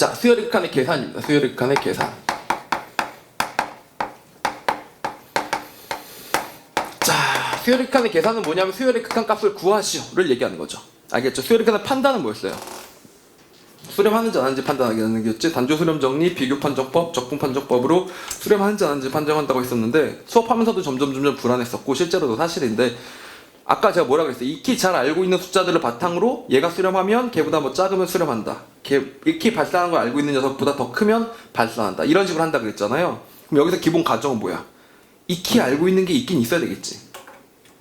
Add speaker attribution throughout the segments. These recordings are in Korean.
Speaker 1: 자, 수열의 극한의 계산입니다. 수열의 극한의 계산. 자, 수열의 극한의 계산은 뭐냐면 수열의 극한 값을 구하시오를 얘기하는 거죠. 알겠죠? 수열의 극한의 판단은 뭐였어요? 수렴하는지 안 하는지 판단하게 하는 게였지 단조 수렴 정리 비교 판정법 적분 판정법으로 수렴하는지 안 하는지 판정한다고 했었는데 수업하면서도 점점 점점 불안했었고 실제로도 사실인데 아까 제가 뭐라 그랬어요 익히 잘 알고 있는 숫자들을 바탕으로 얘가 수렴하면 걔보다 뭐 작으면 수렴한다 걔 익히 발산하는 걸 알고 있는 녀석보다 더 크면 발산한다 이런 식으로 한다 그랬잖아요 그럼 여기서 기본 가정은 뭐야 익히 알고 있는 게 있긴 있어야 되겠지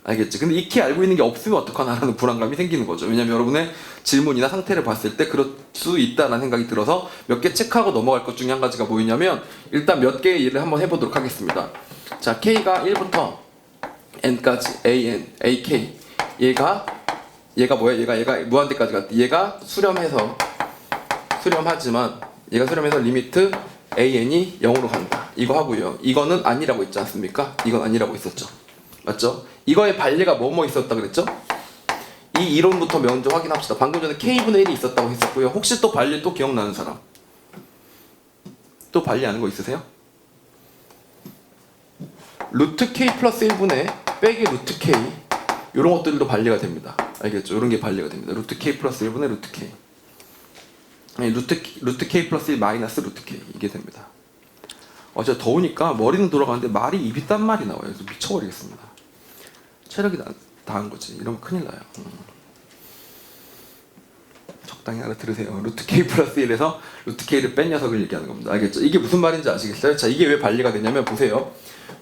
Speaker 1: 알겠지? 근데 익히 알고 있는 게 없으면 어떡하나라는 불안감이 생기는 거죠. 왜냐면 여러분의 질문이나 상태를 봤을 때 그럴 수 있다라는 생각이 들어서 몇 개 체크하고 넘어갈 것 중에 한 가지가 뭐였냐면 일단 몇 개의 일을 한번 해보도록 하겠습니다. 자, K가 1부터 N까지 AN, AK 얘가 얘가 뭐야? 얘가 얘가 무한대까지 갔대. 얘가 수렴해서 수렴하지만 얘가 수렴해서 리미트 AN이 0으로 간다. 이거 하고요. 이거는 아니라고 있지 않습니까? 이건 아니라고 있었죠. 맞죠? 이거의 반례가 뭐뭐 있었다 그랬죠? 이 이론부터 먼저 확인합시다. 방금 전에 K분의 1이 있었다고 했었고요. 혹시 또 반례 또 기억나는 사람? 또 반례 아는 거 있으세요? 루트 K 플러스 1분의 빼기 루트 K 이런 것들도 반례가 됩니다. 알겠죠? 이런 게 반례가 됩니다. 루트 K 플러스 1분의 루트 K 아니, 루트, 루트 K 플러스 1 마이너스 루트 K 이게 됩니다. 어, 진짜 더우니까 머리는 돌아가는데 말이 입이 딴 말이 나와요. 미쳐버리겠습니다. 체력이 다, 다한 거지. 이러면 큰일 나요. 음. 적당히 하나 들으세요. 루트 K 플러스 1에서 루트 K를 뺀 녀석을 얘기하는 겁니다. 알겠죠? 이게 무슨 말인지 아시겠어요? 자, 이게 왜 반리가 되냐면 보세요.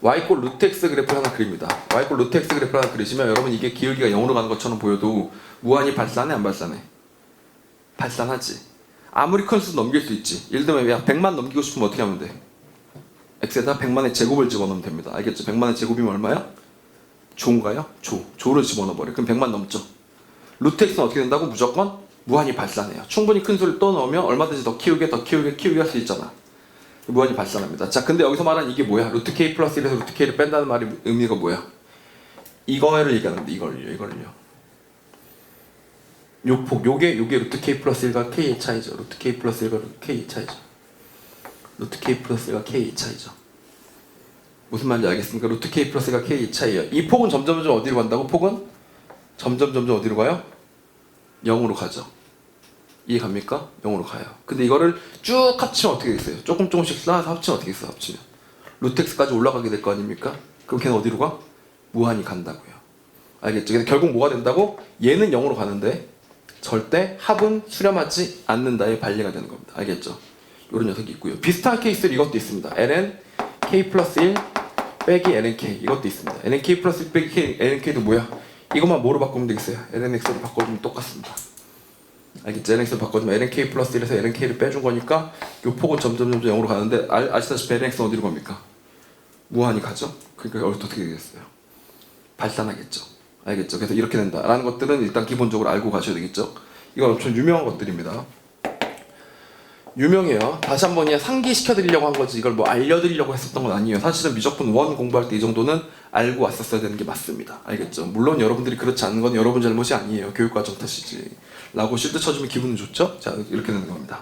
Speaker 1: Y꼴 루트 X 그래프를 하나 그립니다. Y꼴 루트 X 그래프를 하나 그리시면 여러분 이게 기울기가 0으로 가는 것처럼 보여도 무한히 발산해 안 발산해? 발산하지. 아무리 큰 수 넘길 수 있지. 예를 들면 야 100만 넘기고 싶으면 어떻게 하면 돼? x에다 100만의 제곱을 집어넣으면 됩니다. 알겠죠? 100만의 제곱이면 얼마야? 조인가요? 조. 조를 집어넣어버려. 그럼 100만 넘죠. 루트 x는 어떻게 된다고? 무조건 무한히 발산해요. 충분히 큰 수를 또 넣으면 얼마든지 더 키우게 더 키우게 키우게 할 수 있잖아. 무한히 발산합니다. 자, 근데 여기서 말하는 이게 뭐야? 루트 k 플러스 1에서 루트 k를 뺀다는 말이 의미가 뭐야? 이거를 얘기하는 건데 이걸요, 이걸요. 요 폭, 요게 요게 루트 k 플러스 1과 k의 차이죠. 루트 k 플러스 1과 루트 k의 차이죠. 루트 k 플러스 1과 k의 차이죠. 무슨 말인지 알겠습니까? 루트 k 플러스 1과 k의 차이예요. 이 폭은 점점 점점 어디로 간다고? 폭은 점점 점점 어디로 가요? 0으로 가죠. 이해 갑니까? 0으로 가요. 근데 이거를 쭉 합치면 어떻게 되겠어요? 조금 조금씩 쌓아서 합치면 어떻게 되겠어요? 합치면 루트 x까지 올라가게 될 거 아닙니까? 그럼 걔는 어디로 가? 무한히 간다고요. 알겠죠? 그래서 결국 뭐가 된다고? 얘는 0으로 가는데 절대 합은 수렴하지 않는다의 반례가 되는 겁니다. 알겠죠? 이런 녀석이 있고요. 비슷한 케이스로 이것도 있습니다. ln k 플러스 1 빼기 ln k 이것도 있습니다. ln k 플러스 1 빼기 ln k도 뭐야? 이것만 뭐로 바꾸면 되겠어요? ln x로 바꿔주면 똑같습니다. 알겠죠? ln x로 바꿔주면 ln k 플러스 1에서 ln k를 빼준 거니까 이 폭은 점점 점점 0으로 가는데 아, 아시다시피 ln x는 어디로 갑니까? 무한히 가죠? 그러니까 어떻게 되겠어요? 발산하겠죠. 알겠죠? 그래서 이렇게 된다라는 것들은 일단 기본적으로 알고 가셔야 되겠죠. 이건 엄청 유명한 것들입니다. 유명해요. 다시 한 번 그냥 상기시켜 드리려고 한 거지 이걸 뭐 알려드리려고 했었던 건 아니에요. 사실은 미적분 원 공부할 때 이 정도는 알고 왔었어야 되는 게 맞습니다. 알겠죠? 물론 여러분들이 그렇지 않은 건 여러분 잘못이 아니에요. 교육과정 탓이지. 라고 실드 쳐주면 기분은 좋죠? 자 이렇게 되는 겁니다.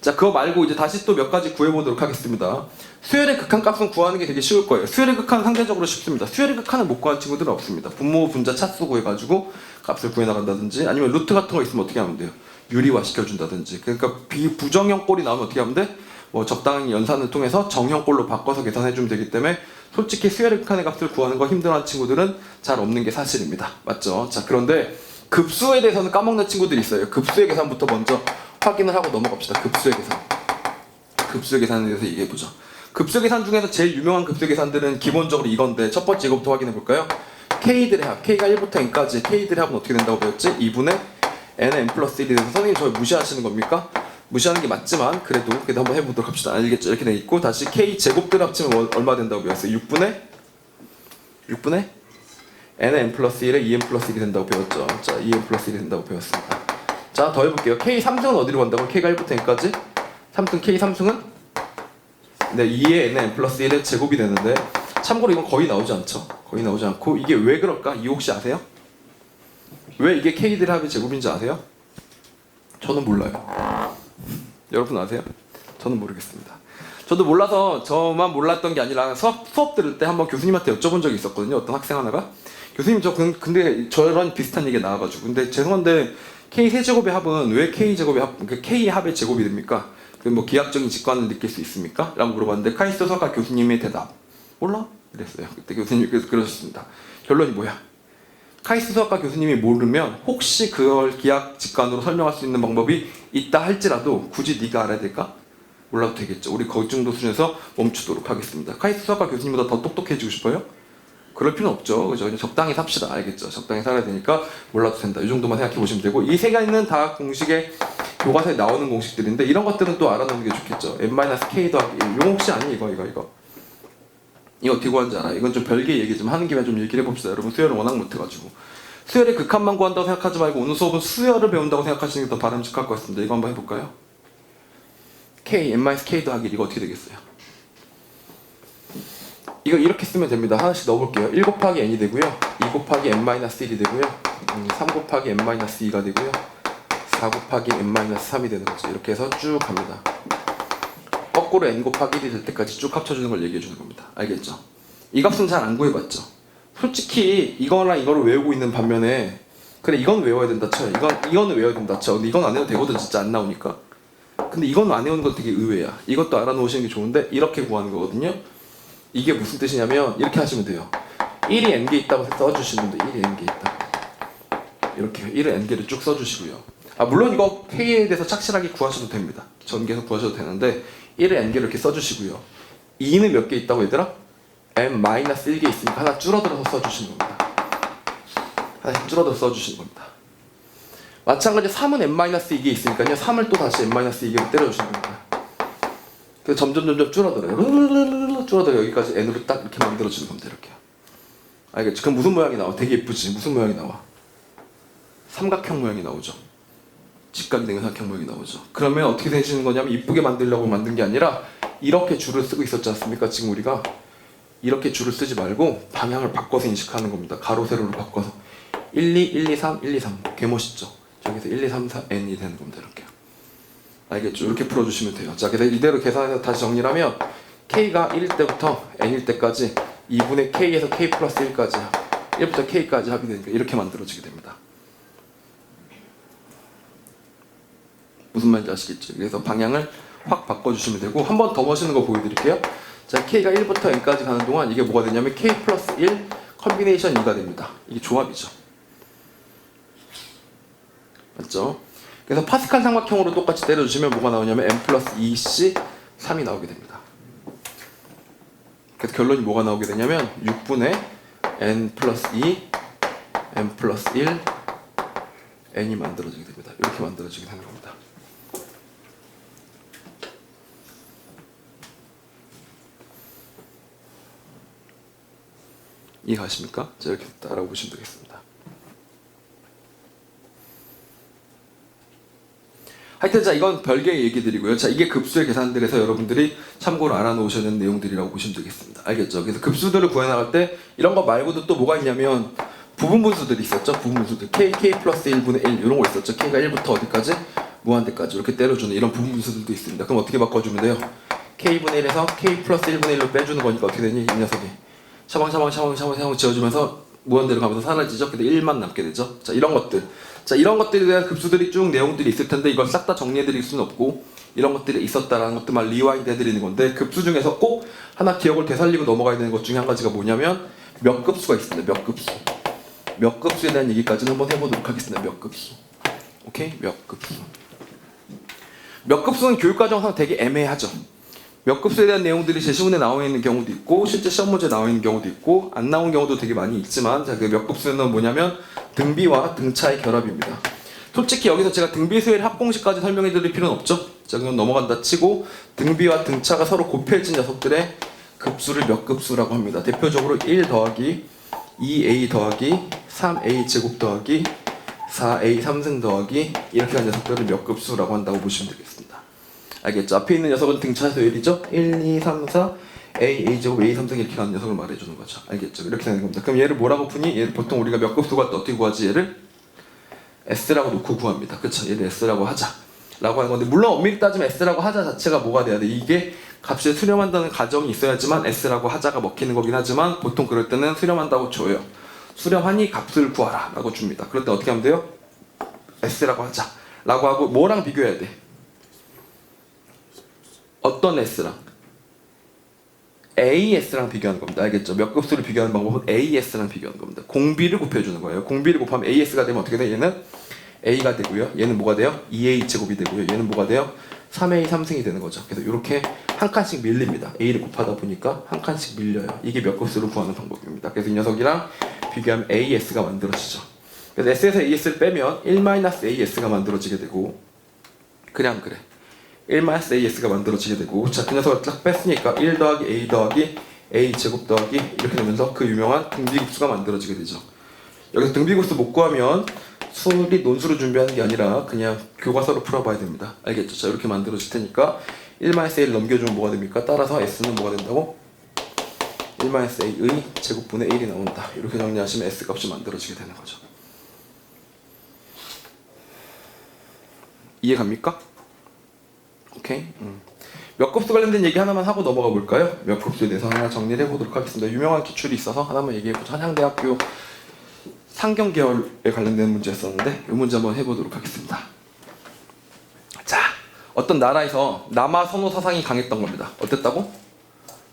Speaker 1: 자 그거 말고 이제 다시 또 몇 가지 구해보도록 하겠습니다. 수열의 극한 값은 구하는 게 되게 쉬울 거예요. 수열의 극한 상대적으로 쉽습니다. 수열의 극한을 못 구하는 친구들은 없습니다. 분모 분자 차수 구해가지고 값을 구해나간다든지 아니면 루트 같은 거 있으면 어떻게 하면 돼요? 유리화 시켜준다든지 그러니까 비부정형 꼴이 나오면 어떻게 하면 돼? 뭐 적당히 연산을 통해서 정형 꼴로 바꿔서 계산해주면 되기 때문에 솔직히 수열의 극한의 값을 구하는 거 힘들어하는 친구들은 잘 없는 게 사실입니다. 맞죠? 자 그런데 급수에 대해서는 까먹는 친구들이 있어요. 급수의 계산부터 먼저 확인을 하고 넘어갑시다. 급수의 계산. 급수의 계산에 대해서 얘기해 보죠. 급수 계산 중에서 제일 유명한 급수 계산들은 기본적으로 이건데 첫 번째 이거부터 확인해 볼까요? K들의 합, K가 1부터 N까지 K들의 합은 어떻게 된다고 배웠지? 2분의 N의 N 플러스 1이 돼서 선생님 저 무시하시는 겁니까? 무시하는 게 맞지만 그래도 그래도 한번 해보도록 합시다. 알겠죠? 이렇게 돼 있고 다시 K 제곱들 합치면 뭐- 얼마 된다고 배웠어요? 6분의 6분의 N의 N 플러스 1에 2N 플러스 1이 된다고 배웠죠. 자, 2N 플러스 1이 된다고 배웠습니다. 자, 더 해볼게요. K 3승은 어디로 간다고? K가 1부터 N까지? 3승 K 3승은? 네, 2의 N 플러스 1의 제곱이 되는데 참고로 이건 거의 나오지 않죠. 거의 나오지 않고 이게 왜 그럴까? 이 혹시 아세요? 왜 이게 K들의 합의 제곱인지 아세요? 저는 몰라요. 여러분 아세요? 저는 모르겠습니다. 저도 몰라서 저만 몰랐던 게 아니라 수업, 수업 들을 때 한번 교수님한테 여쭤본 적이 있었거든요. 어떤 학생 하나가 교수님 저 근- 근데 저런 비슷한 얘기가 나와가지고 근데 죄송한데 K 세제곱의 합은 왜 K 제곱의 합, 그 K 합의 제곱이 됩니까? 그뭐 기하학적인 직관을 느낄 수 있습니까? 라고 물어봤는데 카이스트 서가 교수님의 대답 몰라? 그랬어요. 그때 교수님께서 그러셨습니다. 결론이 뭐야? 카이스트 수학과 교수님이 모르면 혹시 그걸 기하 직관으로 설명할 수 있는 방법이 있다 할지라도 굳이 네가 알아야 될까? 몰라도 되겠죠. 우리 거기 정도 수준에서 멈추도록 하겠습니다. 카이스트 수학과 교수님보다 더 똑똑해지고 싶어요? 그럴 필요는 없죠. 그죠? 적당히 삽시다. 알겠죠? 적당히 살아야 되니까 몰라도 된다. 이 정도만 생각해 보시면 되고 이 세 가지는 다 공식의 교과서에 나오는 공식들인데 이런 것들은 또 알아놓는 게 좋겠죠. n-k 더하기 1. 이거 혹시 아니 이거 이거 이거. 이거 어떻게 구하는지 알아? 이건 좀 별개 얘기 좀 하는 김에 좀 얘기를 해봅시다. 여러분 수열을 워낙 못해가지고 수열의 극한만 구한다고 생각하지 말고 오늘 수업은 수열을 배운다고 생각하시는 게 더 바람직할 것 같습니다. 이거 한번 해볼까요? k, n-k 더하기 1 이거 어떻게 되겠어요? 이거 이렇게 쓰면 됩니다. 하나씩 넣어볼게요. 1 곱하기 n이 되고요. 2 곱하기 n-1이 되고요. 음, 3 곱하기 n-2가 되고요. 4 곱하기 n-3이 되는 거죠. 이렇게 해서 쭉 갑니다. 거꾸로 n 곱하기 1이 될 때까지 쭉 합쳐주는 걸 얘기해 주는 겁니다. 알겠죠? 이 값은 잘 안 구해봤죠? 솔직히 이거랑 이거를 외우고 있는 반면에 그래 이건 외워야 된다 쳐 이건 이거는 외워야 된다 쳐 근데 이건 안 해도 되거든 진짜 안 나오니까 근데 이건 안 외우는 건 되게 의외야 이것도 알아놓으시는 게 좋은데 이렇게 구하는 거거든요 이게 무슨 뜻이냐면 이렇게 하시면 돼요. 1이 n개 있다고 써주시면 돼 1이 n개 있다. 이렇게 1을 n개를 쭉 써주시고요. 아 물론 이거 K에 대해서 착실하게 구하셔도 됩니다. 전개해서 구하셔도 되는데 1을 n개를 이렇게 써주시고요. 2는 몇 개 있다고 얘들아? n-1개 있으니까 하나 줄어들어서 써주시는 겁니다. 하나 줄어들어 써주시는 겁니다. 마찬가지 3은 n-2개 있으니까요. 3을 또 다시 n-2개로 때려주시는 겁니다 점점 점점 줄어들어요 줄어들어 여기까지 n으로 딱 이렇게 만들어주는 겁니다 이렇게 알겠죠? 그럼 무슨 모양이 나와? 되게 예쁘지? 무슨 모양이 나와? 삼각형 모양이 나오죠 직각이 되는 삼각형 모양이 나오죠 그러면 어떻게 되시는 거냐면 이쁘게 만들려고 만든 게 아니라 이렇게 줄을 쓰고 있었지 않습니까? 지금 우리가 이렇게 줄을 쓰지 말고 방향을 바꿔서 인식하는 겁니다. 가로 세로로 바꿔서 1, 2, 1, 2, 3, 1, 2, 3. 개 멋있죠? 저기서 1, 2, 3, 4, n이 되는 겁니다. 이렇게. 알겠죠? 이렇게 풀어주시면 돼요. 자, 그래서 이대로 계산해서 다시 정리를 하면 k가 1일 때부터 n일 때까지 2분의 k에서 k 플러스 1까지 1부터 k까지 합이 되니까 이렇게 만들어지게 됩니다. 무슨 말인지 아시겠죠? 그래서 방향을 확 바꿔주시면 되고 한 번 더 멋있는 거 보여드릴게요. 자, k가 1부터 n까지 가는 동안 이게 뭐가 되냐면 k 플러스 1 컨비네이션 2가 됩니다. 이게 조합이죠. 맞죠? 그래서 파스칼 삼각형으로 똑같이 때려주시면 뭐가 나오냐면 n 플러스 2c 3이 나오게 됩니다. 그래서 결론이 뭐가 나오게 되냐면 6분의 n 플러스 2 n 플러스 1 n이 만들어지게 됩니다. 이렇게 만들어지게 되는 겁니다. 이해가십니까? 자 이렇게 따라오시면 되겠습니다. 하여튼 자 이건 별개의 얘기들이고요. 자 이게 급수의 계산들에서 여러분들이 참고로 알아놓으셔야 되는 내용들이라고 보시면 되겠습니다. 알겠죠? 그래서 급수들을 구해나갈 때 이런 거 말고도 또 뭐가 있냐면 부분분수들이 있었죠. 부분분수들 k, k 플러스 1분의 1 이런 거 있었죠. k가 1부터 어디까지? 무한대까지 이렇게 때려주는 이런 부분분수들도 있습니다. 그럼 어떻게 바꿔주면 돼요? k분의 1에서 k 플러스 1분의 1로 빼주는 거니까 어떻게 되니? 이 녀석이 샤방샤방 샤방 샤방 샤방 지어주면서 무한대로 가면서 사라지죠. 근데 1만 남게 되죠. 자 이런 것들. 자 이런 것들에 대한 급수들이 쭉 내용들이 있을 텐데 이걸 싹 다 정리해 드릴 수는 없고 이런 것들이 있었다라는 것들만 리와인드 해 드리는 건데 급수 중에서 꼭 하나 기억을 되살리고 넘어가야 되는 것 중에 한 가지가 뭐냐면 몇 급수가 있습니다. 몇 급수. 몇 급수에 대한 얘기까지는 한번 해보도록 하겠습니다. 몇 급수. 오케이? 몇 급수. 몇 급수는 교육과정상 되게 애매하죠. 몇 급수에 대한 내용들이 제시문에 나와 있는 경우도 있고 실제 시험 문제에 나와 있는 경우도 있고 안 나온 경우도 되게 많이 있지만 자, 그 몇 급수는 뭐냐면 등비와 등차의 결합입니다. 솔직히 여기서 제가 등비 수열 합공식까지 설명해 드릴 필요는 없죠. 자, 그건 넘어간다 치고 등비와 등차가 서로 곱해진 녀석들의 급수를 몇 급수라고 합니다. 대표적으로 1 더하기 2a 더하기 3a 제곱 더하기 4a 3승 더하기 이렇게 한 녀석들을 몇 급수라고 한다고 보시면 되겠습니다. 알겠죠? 앞에 있는 녀석은 등차 소열이죠? 1, 2, 3, 4, A, A 제곱, A 3승 이렇게 가는 녀석을 말해주는 거죠. 알겠죠? 이렇게 되는 겁니다. 그럼 얘를 뭐라고 푸니? 얘를 보통 우리가 몇 급수 갈때 어떻게 구하지? 얘를 S라고 놓고 구합니다. 그쵸? 얘를 S라고 하자. 라고 하는 건데 물론 엄밀히 따지면 s라고 하자 자체가 뭐가 돼야 돼 이게 값을 수렴한다는 가정이 있어야지만 s라고 하자가 먹히는 거긴 하지만 보통 그럴 때는 수렴한다고 줘요 수렴하니 값을 구하라 라고 줍니다 그럴 때 어떻게 하면 돼요? s라고 하자 라고 하고 뭐랑 비교해야 돼? 어떤 s랑? AS랑 비교하는 겁니다. 알겠죠? 몇 급수를 비교하는 방법은 AS랑 비교하는 겁니다. 공비를 곱해주는 거예요. 공비를 곱하면 AS가 되면 어떻게 돼? 얘는 A가 되고요. 얘는 뭐가 돼요? 2A 제곱이 되고요. 얘는 뭐가 돼요? 3A 3승이 되는 거죠. 그래서 이렇게 한 칸씩 밀립니다. A를 곱하다 보니까 한 칸씩 밀려요. 이게 몇 급수를 구하는 방법입니다. 그래서 이 녀석이랑 비교하면 AS가 만들어지죠. 그래서 S에서 AS를 빼면 1-AS가 만들어지게 되고 그냥 그래. 1-AS가 만들어지게 되고 자 그 녀석을 딱 뺐으니까 1 더하기 A 더하기 A 제곱 더하기 이렇게 되면서 그 유명한 등비급수가 만들어지게 되죠. 여기서 등비급수 못 구하면 수리 논술을 준비하는 게 아니라 그냥 교과서로 풀어봐야 됩니다. 알겠죠? 자 이렇게 만들어질 테니까 1-A를 넘겨주면 뭐가 됩니까? 따라서 S는 뭐가 된다고? 1-A의 제곱분의 1이 나온다. 이렇게 정리하시면 S 값이 만들어지게 되는 거죠. 이해 갑니까? 오케이. 음. 몇 급수 관련된 얘기 하나만 하고 넘어가 볼까요? 몇 급수에 대해서 하나 정리를 해보도록 하겠습니다. 유명한 기출이 있어서 하나만 얘기해보죠. 한양대학교 상경 계열에 관련된 문제였었는데 이 문제 한번 해보도록 하겠습니다. 자, 어떤 나라에서 남아 선호 사상이 강했던 겁니다. 어땠다고?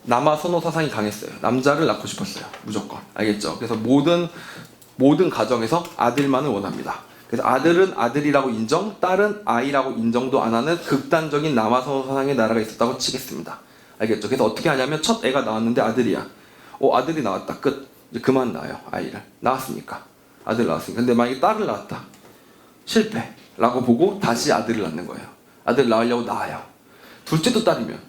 Speaker 1: 남아 선호 사상이 강했어요. 남자를 낳고 싶었어요. 무조건. 알겠죠? 그래서 모든 모든 가정에서 아들만을 원합니다. 그래서 아들은 아들이라고 인정, 딸은 아이라고 인정도 안 하는 극단적인 남아 선호 사상의 나라가 있었다고 치겠습니다. 알겠죠? 그래서 어떻게 하냐면 첫 애가 나왔는데 아들이야. 어 아들이 나왔다. 끝. 이제 그만 낳아요 아이를. 나왔으니까 아들 나왔으니까. 근데 만약에 딸을 낳았다. 실패 라고 보고 다시 아들을 낳는 거예요. 아들 낳으려고 낳아요. 둘째도 딸이면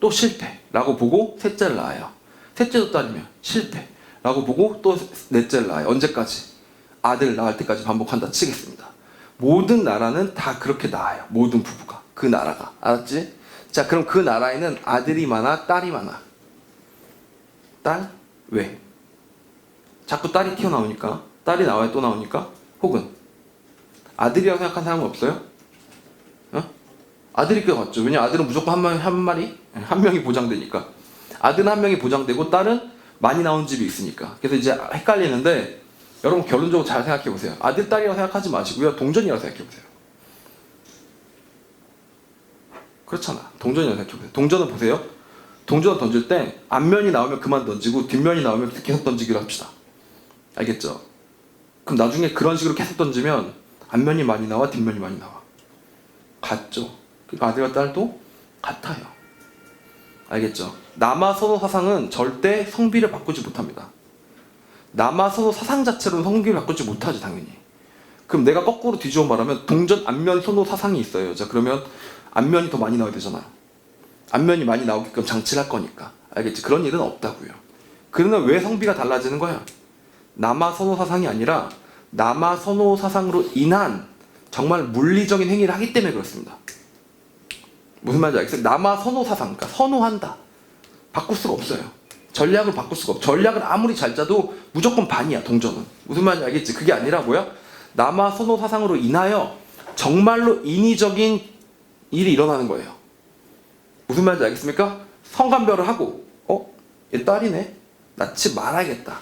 Speaker 1: 또 실패 라고 보고 셋째를 낳아요. 셋째도 딸이면 실패 라고 보고 또 넷째를 낳아요. 언제까지? 아들 낳을 때까지 반복한다 치겠습니다. 모든 나라는 다 그렇게 낳아요. 모든 부부가 그 나라가 알았지? 자 그럼 그 나라에는 아들이 많아 딸이 많아. 딸 왜? 자꾸 딸이 튀어나오니까 딸이 나와야 또 나오니까 혹은 아들이라고 생각한 사람은 없어요? 어? 아들이 꽤 맞죠. 왜냐 아들은 무조건 한, 명, 한 마리 한 명이 보장되니까 아들은 한 명이 보장되고 딸은 많이 나온 집이 있으니까 그래서 이제 헷갈리는데 여러분 결론적으로 잘 생각해 보세요. 아들 딸이라고 생각하지 마시고요 동전이라고 생각해 보세요. 그렇잖아. 동전이라고 생각해 보세요. 동전은 보세요. 동전을 던질 때 앞면이 나오면 그만 던지고 뒷면이 나오면 계속 던지기로 합시다. 알겠죠? 그럼 나중에 그런 식으로 계속 던지면 앞면이 많이 나와 뒷면이 많이 나와. 같죠? 아들과 딸도 같아요. 알겠죠? 남아 선호 사상은 절대 성비를 바꾸지 못합니다. 남아 선호 사상 자체로는 성비를 바꾸지 못하지 당연히. 그럼 내가 거꾸로 뒤집어 말하면 동전 앞면 선호 사상이 있어요. 자 그러면 앞면이 더 많이 나와야 되잖아요. 앞면이 많이 나오게끔 장치를 할 거니까. 알겠지? 그런 일은 없다고요. 그러면 왜 성비가 달라지는 거야? 남아 선호 사상이 아니라 남아 선호 사상으로 인한 정말 물리적인 행위를 하기 때문에 그렇습니다. 무슨 말인지 알겠어요? 남아 선호 사상, 그러니까 선호한다. 바꿀 수가 없어요. 전략을 바꿀 수가 없어. 전략을 아무리 잘 짜도 무조건 반이야, 동전은. 무슨 말인지 알겠지? 그게 아니라 뭐야? 남아 선호 사상으로 인하여 정말로 인위적인 일이 일어나는 거예요. 무슨 말인지 알겠습니까? 성간별을 하고, 어? 얘 딸이네? 낳지 말아야겠다.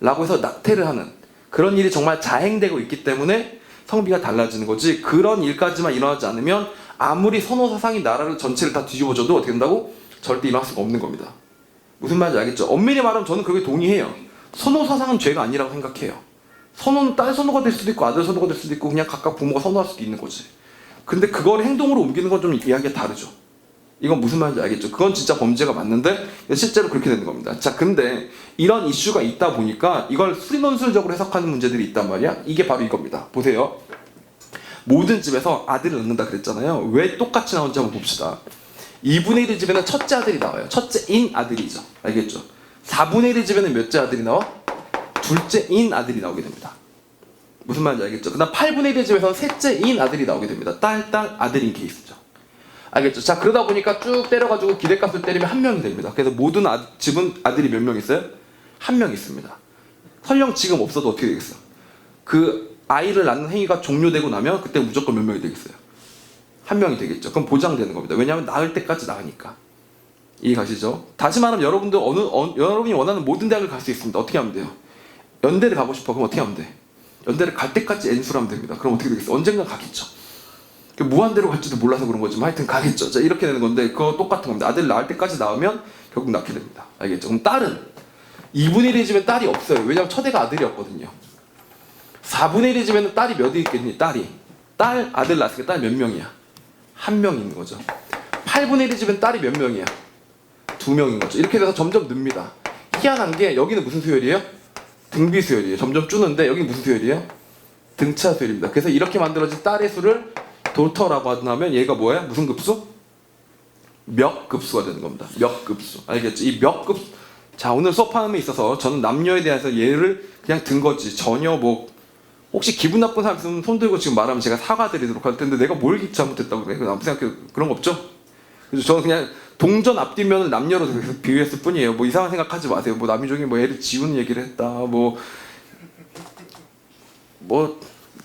Speaker 1: 라고 해서 낙태를 하는 그런 일이 정말 자행되고 있기 때문에 성비가 달라지는 거지 그런 일까지만 일어나지 않으면 아무리 선호 사상이 나라를 전체를 다 뒤집어져도 어떻게 된다고? 절대 일어날 수가 없는 겁니다. 무슨 말인지 알겠죠? 엄밀히 말하면 저는 그게 동의해요. 선호 사상은 죄가 아니라고 생각해요. 선호는 딸 선호가 될 수도 있고 아들 선호가 될 수도 있고 그냥 각각 부모가 선호할 수도 있는 거지. 근데 그걸 행동으로 옮기는 건 좀 이야기가 다르죠. 이건 무슨 말인지 알겠죠? 그건 진짜 범죄가 맞는데 실제로 그렇게 되는 겁니다. 자, 근데 이런 이슈가 있다 보니까 이걸 수리논술적으로 해석하는 문제들이 있단 말이야. 이게 바로 이겁니다. 보세요. 모든 집에서 아들을 낳는다 그랬잖아요. 왜 똑같이 나오는지 한번 봅시다. 2분의 1의 집에는 첫째 아들이 나와요. 첫째인 아들이죠. 알겠죠? 4분의 1의 집에는 몇째 아들이 나와? 둘째인 아들이 나오게 됩니다. 무슨 말인지 알겠죠? 그 다음 8분의 1의 집에서는 셋째인 아들이 나오게 됩니다. 딸, 딸, 아들인 케이스죠. 알겠죠? 자, 그러다 보니까 쭉 때려가지고 기대값을 때리면 한 명이 됩니다. 그래서 모든 아, 집은 아들이 몇 명 있어요? 한 명 있습니다. 설령 지금 없어도 어떻게 되겠어? 그 아이를 낳는 행위가 종료되고 나면 그때 무조건 몇 명이 되겠어요? 한 명이 되겠죠. 그럼 보장되는 겁니다. 왜냐하면 낳을 때까지 낳으니까. 이해 가시죠? 다시 말하면 여러분들 어느 어, 여러분이 원하는 모든 대학을 갈 수 있습니다. 어떻게 하면 돼요? 연대를 가고 싶어. 그럼 어떻게 하면 돼? 연대를 갈 때까지 N수를 하면 됩니다. 그럼 어떻게 되겠어? 언젠가 가겠죠. 그 무한대로 갈지도 몰라서 그런 거지만 하여튼 가겠죠. 자, 이렇게 되는 건데 그거 똑같은 겁니다. 아들 낳을 때까지 낳으면 결국 낳게 됩니다. 알겠죠? 그럼 딸은 2분의 1이지면 딸이 없어요. 왜냐하면 첫애가 아들이었거든요. 4분의 1이지면 딸이 몇이 있겠니? 딸이. 딸, 아들 낳았으니까 딸 몇 명이야? 한명 있는 거죠. 8분의 1이지면 딸이 몇 명이야? 두 명인 거죠. 이렇게 돼서 점점 늡니다. 희한한 게 여기는 무슨 수열이에요? 등비 수열이에요. 점점 줄는데 여기는 무슨 수열이에요? 등차 수열입니다. 그래서 이렇게 만들어진 딸의 수를 도터라고 한다면 얘가 뭐야? 무슨 급수? 몇 급수가 되는 겁니다. 몇 급수. 알겠죠? 이 몇 급. 자 오늘 수업하는 데 있어서 저는 남녀에 대해서 얘를 그냥 든 거지 전혀 뭐 혹시 기분 나쁜 사람 있으면 손 들고 지금 말하면 제가 사과드리도록 할 텐데 내가 뭘 잘못했다고 그래? 아무 생각해 그런 거 없죠? 그래서 저는 그냥 동전 앞뒤면을 남녀로 비유했을 뿐이에요. 뭐 이상한 생각하지 마세요. 뭐 남이종이 뭐 애를 지우는 얘기를 했다. 뭐뭐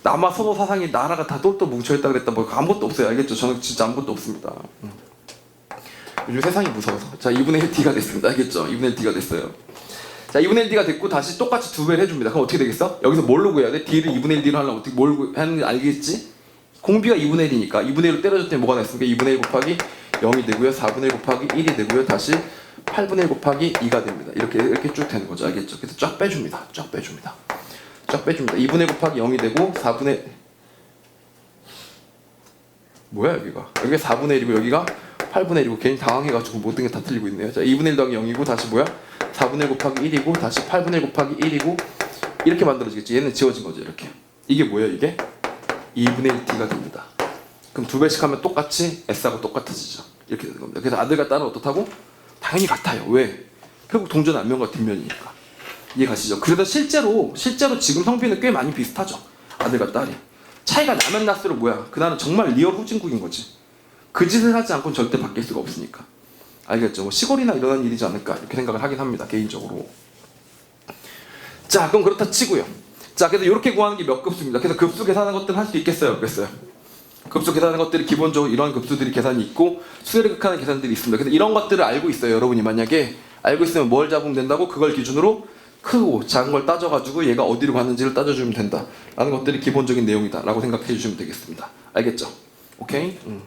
Speaker 1: 남아 선호 사상이 나라가 다 똘똘 뭉쳐있다 그랬다. 뭐 아무것도 없어요. 알겠죠? 저는 진짜 아무것도 없습니다. 음. 요즘 세상이 무서워서. 자, 2분의 1 D가 됐습니다. 알겠죠? 2분의 1 D가 됐어요. 자, 2분의 1 D가 됐고 다시 똑같이 두 배를 해줍니다. 그럼 어떻게 되겠어? 여기서 뭘로 구해야 돼? D를 2분의 1 D로 하려면 어떻게 뭘 구- 하는지 알겠지? 공비가 2분의 1이니까 2분의 1로 때려줬더니 뭐가 나있습니까? 2분의 1 곱하기 0이 되고요. 4분의 1 곱하기 1이 되고요. 다시 8분의 1 곱하기 2가 됩니다. 이렇게 이렇게 쭉 되는 거죠. 알겠죠? 그래서 쫙 빼줍니다. 쫙 빼줍니다. 쫙 빼줍니다. 2분의 1 곱하기 0이 되고 4분의 뭐야 여기가? 여기가 4분의 1이고 여기가 8분의 1이고 괜히 당황해가지고 모든 게 다 틀리고 있네요. 자 2분의 1 더하기 0이고 다시 뭐야? 4분의 1 곱하기 1이고 다시 8분의 1 곱하기 1이고 이렇게 만들어지겠지. 얘는 지워진 거죠 이렇게. 이게 뭐야 이게? 2분의 1 D가 됩니다. 그럼 두 배씩 하면 똑같이 S하고 똑같아지죠. 이렇게 되는 겁니다. 그래서 아들과 딸은 어떻다고? 당연히 같아요. 왜? 결국 동전 앞면과 뒷면이니까. 이해 가시죠? 그래서 실제로 실제로 지금 성비는 꽤 많이 비슷하죠. 아들과 딸이. 차이가 나면 날수록 뭐야? 그날은 정말 리얼 후진국인 거지. 그 짓을 하지 않고는 절대 바뀔 수가 없으니까. 알겠죠? 뭐 시골이나 일어난 일이지 않을까 이렇게 생각을 하긴 합니다. 개인적으로. 자, 그럼 그렇다 치고요. 자, 그래서 이렇게 구하는 게 몇 급수입니다. 그래서 급수 계산하는 것들 할 수 있겠어요? 없겠어요? 급수 계산하는 것들이 기본적으로 이런 급수들이 계산이 있고 수열을 극하는 계산들이 있습니다. 그래서 이런 것들을 알고 있어요. 여러분이 만약에 알고 있으면 뭘 잡으면 된다고 그걸 기준으로 크고 작은 걸 따져가지고 얘가 어디로 가는지를 따져주면 된다. 라는 것들이 기본적인 내용이다. 라고 생각해 주시면 되겠습니다. 알겠죠? 오케이? 음.